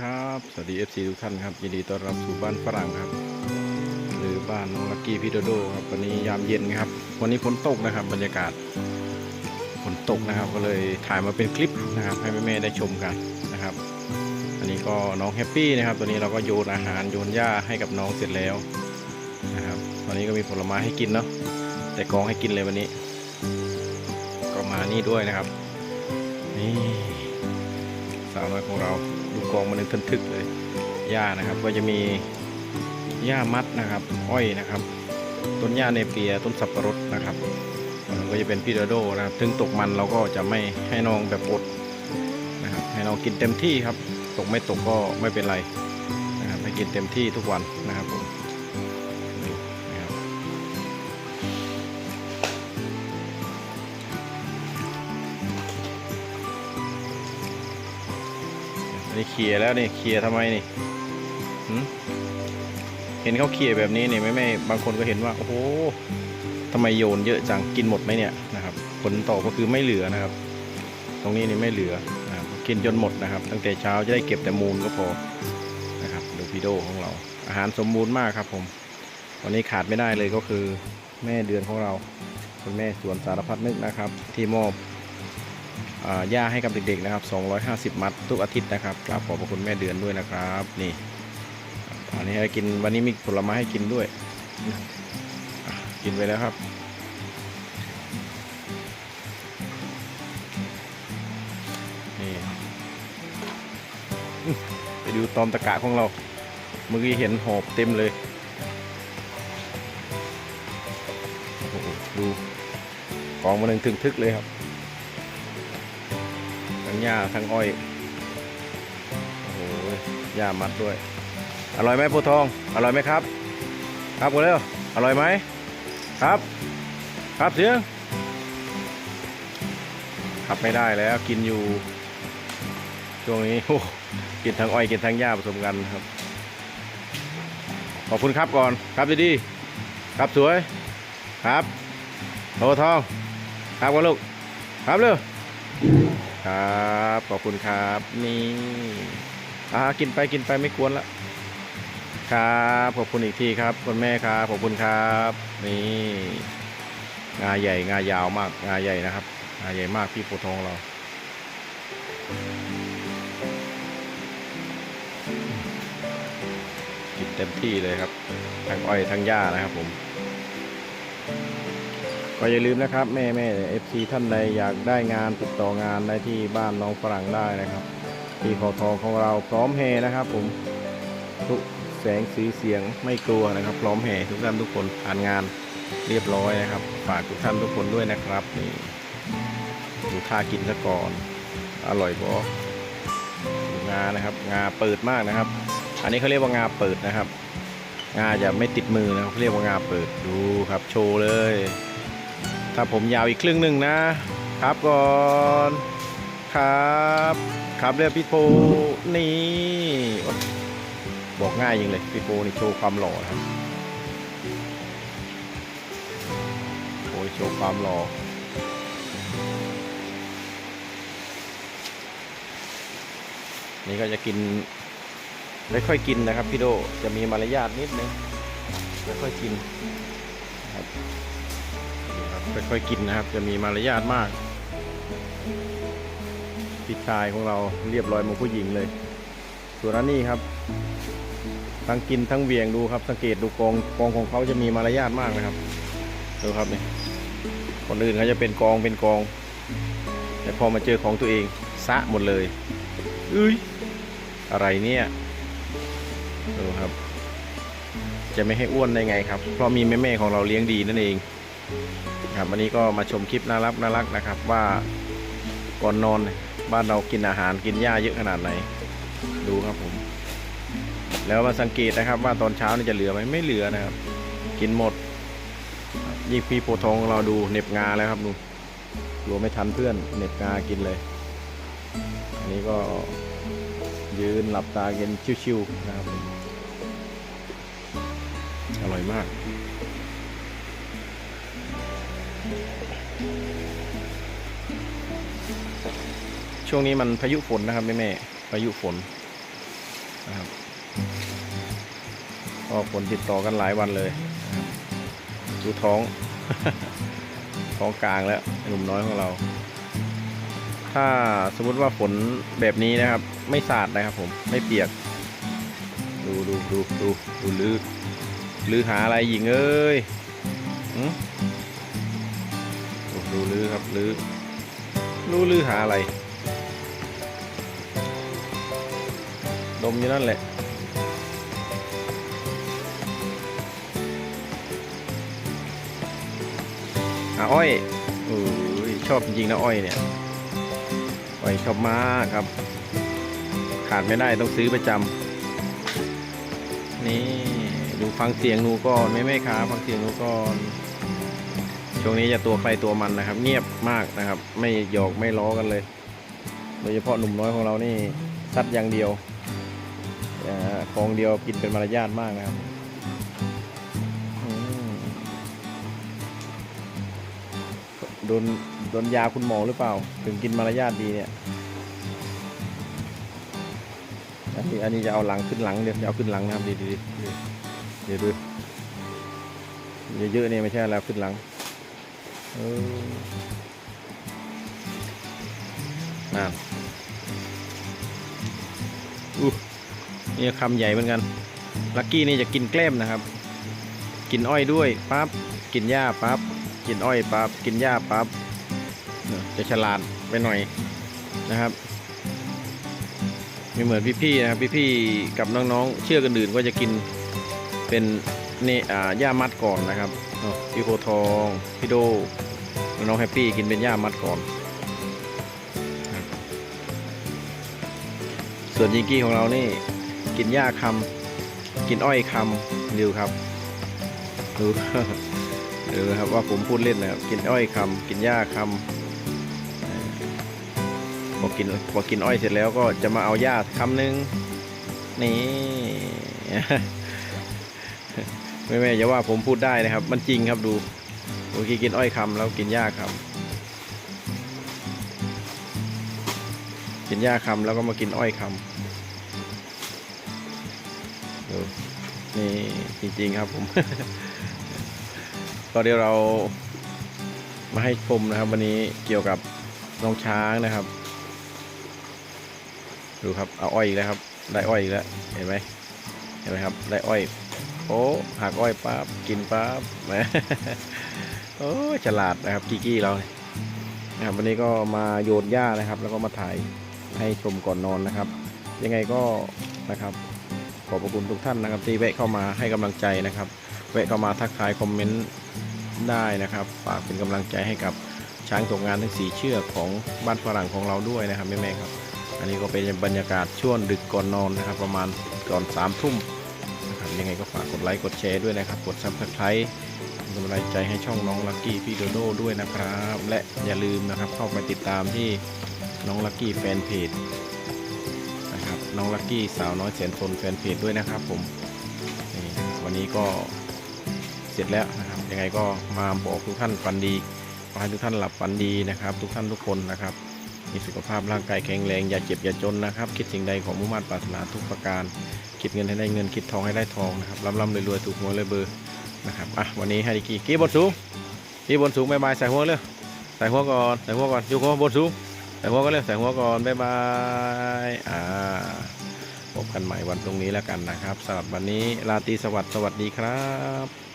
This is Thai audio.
ครับ สวัสดี FC ทุกท่านครับ ยินดีต้อนรับสู่บ้านฝรั่งครับ หรือบ้านน้องลักกี้พี่โดโดครับ วันนี้ยามเย็นครับ วันนี้ฝนตกนะครับ บรรยากาศฝนตกนะครับ ก็เลยถ่ายมาเป็นคลิปนะครับ ให้แม่ๆได้ชมกันนะครับ อันนี้ก็น้องแฮปปี้นะครับ ตัวนี้เราก็โยนอาหารโยนหญ้าให้กับน้องเสร็จแล้วนะครับ ตอนนี้ก็มีผลไม้ให้กินเนาะ แต่กองให้กินเลยวันนี้ ก็มานี่ด้วยนะครับ นี่สาวน้อยของเรา กองมันทึนทึกเลยหญ้านะครับ ก็จะมีหญ้ามัดนะครับ อ้อยนะครับ ต้นหญ้าเนเปียต้นสับปะรดนะครับก็จะเป็นพิโดโดนะครับ ถึงตกมันเราก็จะไม่ให้น้องแบบอดนะครับ ให้น้องกินเต็มที่ครับ ตกไม่ตกก็ไม่เป็นไรนะครับให้กินเต็มที่ทุกวันนะครับ นนี้เคลียแล้วนี่เคลียทำไมนี่เห็นเขาเคลียแบบนี้นี่ไม่ไม่บางคนก็เห็นว่า โอ้โหทำไมโยนเยอะจังกินหมดไหมเนี่ยนะครับ ผลตอบก็คือไม่เหลือนะครับ ตรงนี้นี่ไม่เหลือนะครับกินจนหมดนะครับ ตั้งแต่เช้าจะได้เก็บแต่มูลก็พอนะครับดูพีโดของเรา อาหารสมบูรณ์มากครับ ผม วันนี้ขาดไม่ได้เลยก็คือแม่เดือนของเรา คุณแม่สวนสารพัดนึกนะครับ ที่มอบ หญ้าให้กับเด็กๆนะครับ 250 มัดทุกอาทิตย์นะครับกราบขอบพระคุณแม่เดือนด้วยนะครับ นี่อันนี้ให้กินวันนี้มีผลไม้ให้กินด้วย กินไปแล้วครับนี่ไปดูตอมตะกะของเรา เมื่อกี้เห็นหอบเต็มเลยดูกองมันหนึ่งถึงทึกเลยครับ หญ้าทั้งอ้อย โอ้โหหญ้ามัดด้วย อร่อยไหมโพทอง อร่อยไหมครับ ครับกันเร็วอร่อยไหม ครับ ครับเสียงขับไม่ได้แล้วกินอยู่ ช่วงนี้โอ้กินทั้งอ้อยกินทั้งหญ้าผสมกันครับ ขอบคุณครับก่อน ครับดีๆครับสวย ครับโพทอง ครับกันลูก ครับเร็ว ครับ ขอบคุณครับ นี่อ่ากินไปกินไปไม่กวนละครับขอบคุณอีกทีครับคุณแม่ครับขอบคุณครับ นี่งาใหญ่งายาวมากงาใหญ่นะครับงาใหญ่มากพี่โพทองเรากินเต็มที่เลยครับทั้งอ้อยทั้งหญ้านะครับผม ก็อย่าลืมนะครับ แม่แม่เอฟซีท่านใดอยากได้งานติดต่องานได้ที่บ้านน้องฝรั่งได้นะครับ ที่ขอทองของเราพร้อมเฮนะครับ ผมทุกแสงสีเสียงไม่กลัวนะครับ พร้อมเฮทุกท่านทุกคนผ่านงานเรียบร้อยนะครับ ฝากทุกท่านทุกคนด้วยนะครับนี่ดูท่ากินซะก่อน อร่อยพองานะครับ งาเปิดมากนะครับ อันนี้เขาเรียกว่างาเปิดนะครับ งาจะไม่ติดมือนะครับเขาเรียกว่างาเปิดดูครับโชว์เลย ถ้าผมยาวอีกครึ่งหนึ่งนะครับก่อนครับครับเรียกพี่โปนี่บอกง่ายยิงเลยพี่โปนี่โชว์ความหล่อครับโอ้ยโชว์ความหล่อนี่ก็จะกินไม่ค่อยกินนะครับพี่โดจะมีมารยาทนิดนึงไม่ค่อยกินครับ ค่อยๆกินนะครับ จะมีมารยาทมากพี่ชายของเราเรียบร้อยเหมือนผู้หญิงเลย ส่วนอันนี้ครับ ทั้งกินทั้งเวียงดูครับสังเกตดูกองกองของเขาจะมีมารยาทมากนะครับดูครับนี่คนอื่นเขาจะเป็นกองเป็นกอง แต่พอมาเจอของตัวเองซะหมดเลยเอ้ยอะไรเนี่ยดูครับ จะไม่ให้อ้วนได้ไงครับ เพราะมีแม่ๆของเราเลี้ยงดีนั่นเอง ครับวันนี้ก็มาชมคลิปน่ารักน่ารักนะครับ ว่าก่อนนอนบ้านเรากินอาหารกินหญ้าเยอะขนาดไหน ดูครับผม แล้วมาสังเกตนะครับ ว่าตอนเช้านี่จะเหลือไหมไม่เหลือนะครับ กินหมดยิ่งพี่โพทองเราดูเน็บงาแล้วครับดูกลัวไม่ทันเพื่อนเน็บงากินเลย อันนี้ก็ยืนหลับตากินชิวๆนะครับผมอร่อยมาก ช่วงนี้มันพายุฝนนะครับแม่แม่ๆพายุฝนนะครับก็ฝนติดต่อกันหลายวันเลยดูท้อง ท้องกลางแล้วหนุ่มน้อยของเรา ถ้าสมมติว่าฝนแบบนี้นะครับ ไม่สาดนะครับผมไม่เปียก ดูดูดูดูดูลือลือหาอะไรหญิงเอ้ย หืมดูลือครับลือรูลือหาอะไร ดมอยู่นั่นแหละ หาอ้อยโอ้ยชอบจริงๆนะอ้อยเนี่ย อ้อยชอบมากครับ ขาดไม่ได้ต้องซื้อประจำนี่ดูฟังเสียงนูก่อนไม่ไม่ขาฟังเสียงนูก่อน ช่วงนี้จะตัวใครตัวมันนะครับ เงียบมากนะครับ ไม่หยอกไม่ล้อกันเลย โดยเฉพาะหนุ่มน้อยของเรานี่ซัดอย่างเดียวอของเดียวกินเป็นมารยาทมากนะครับโดนโดนยาคุณหมอหรือเปล่า ถึงกินมารยาทดีเนี่ยอันนี้อันนี้จะเอาหลังขึ้นหลังเดี๋ยวจะเอาขึ้นหลังนะครับดีดีดีเดี๋ยวดูเยอะๆเนี่ยไม่ใช่แล้วขึ้นหลัง นั่นอู้นี่คำใหญ่เหมือนกัน ลักกี้นี่จะกินแกล้มนะครับ กินอ้อยด้วยปั๊บ กินหญ้าปั๊บ กินอ้อยปั๊บ กินหญ้าปั๊บ จะฉลาดไปหน่อยนะครับไม่เหมือนพี่ๆนะครับ พี่ๆกับน้องๆ เชื่อกันอื่นก็จะกินเป็น นี่อ่าหญ้ามัดก่อนนะครับเนาะพี่โพธิ์ทองพี่โดแล้วน้องแฮปปี้กินเป็นหญ้ามัดก่อนครับส่วนยิงกี้ของเรานี่กินหญ้าคำกินอ้อยคำดูครับดูดูนะครับว่าผมพูดเล่นนะครับกินอ้อยคำกินหญ้าคำพอกินพอกินอ้อยเสร็จแล้วก็จะมาเอาหญ้าคำหนึ่งนี่ ไม่แม่อย่าว่าผมพูดได้นะครับ มันจริงครับดูเมื่อกี้กินอ้อยคำแล้วกินหญ้าคำกินหญ้าคำแล้วก็มากินอ้อยคำดูนี่จริงๆครับผม ก็เดี๋ยวเรามาให้ชมนะครับ วันนี้เกี่ยวกับน้องช้างนะครับ ดูครับเอาอ้อยอีกแล้วครับ ได้อ้อยอีกแล้วเห็นไหมเห็นไหมครับ ได้อ้อย โอ้หักอ้อยปั๊บกินปั๊บแหมโอ้ฉลาดนะครับกิกกี้เราเนี่ยนะครับวันนี้ก็มาโยนหญ้านะครับ แล้วก็มาถ่ายให้ชมก่อนนอนนะครับ ยังไงก็นะครับ ขอบพระคุณทุกท่านนะครับที่แวะเข้ามาให้กำลังใจนะครับแวะเข้ามาทักทายคอมเมนต์ได้นะครับฝากเป็นกำลังใจให้กับช้างตกงานทั้งสีเชือกของบ้านฝรั่งของเราด้วยนะครับแม่ๆครับ อันนี้ก็เป็นบรรยากาศช่วงดึกก่อนนอนนะครับ ประมาณก่อนสามทุ่ม นะครับยังไงก็ฝากกดไลค์กดแชร์ด้วยนะครับ กดซับสไครต์เป็นกำลังใจให้ช่องน้องลักกี้พี่โดโดด้วยนะครับ และอย่าลืมนะครับเข้าไปติดตามที่น้องลักกี้แฟนเพจนะครับน้องลักกี้สาวน้อยแสนทนแฟนเพจด้วยนะครับผมนี่วันนี้ก็เสร็จแล้วนะครับยังไงก็มาบอกทุกท่านฝันดีขอให้ทุกท่านหลับฝันดีนะครับ ทุกท่านทุกคนนะครับมีสุขภาพร่างกายแข็งแรงอย่าเจ็บอย่าจนนะครับ คิดสิ่งใดของมุ่งมั่นปรารถนาทุกประการ คิดเงินให้ได้เงินคิดทองให้ได้ทองนะครับร่ำร่ำรวยรวยถูกหวยเลยเบอร์นะครับอะวันนี้ให้ดีกี่กี่บนสูงกี่บนสูงบายบายใส่หัวเลยใส่หัวก่อนใส่หัวก่อนยกหัวบนสูงใส่หัวก็เลยใส่หัวก่อนบายบายอ่าพบกันใหม่วันตรงนี้แล้วกันนะครับสำหรับวันนี้ราตรีสวัสดิ์สวัสดีครับ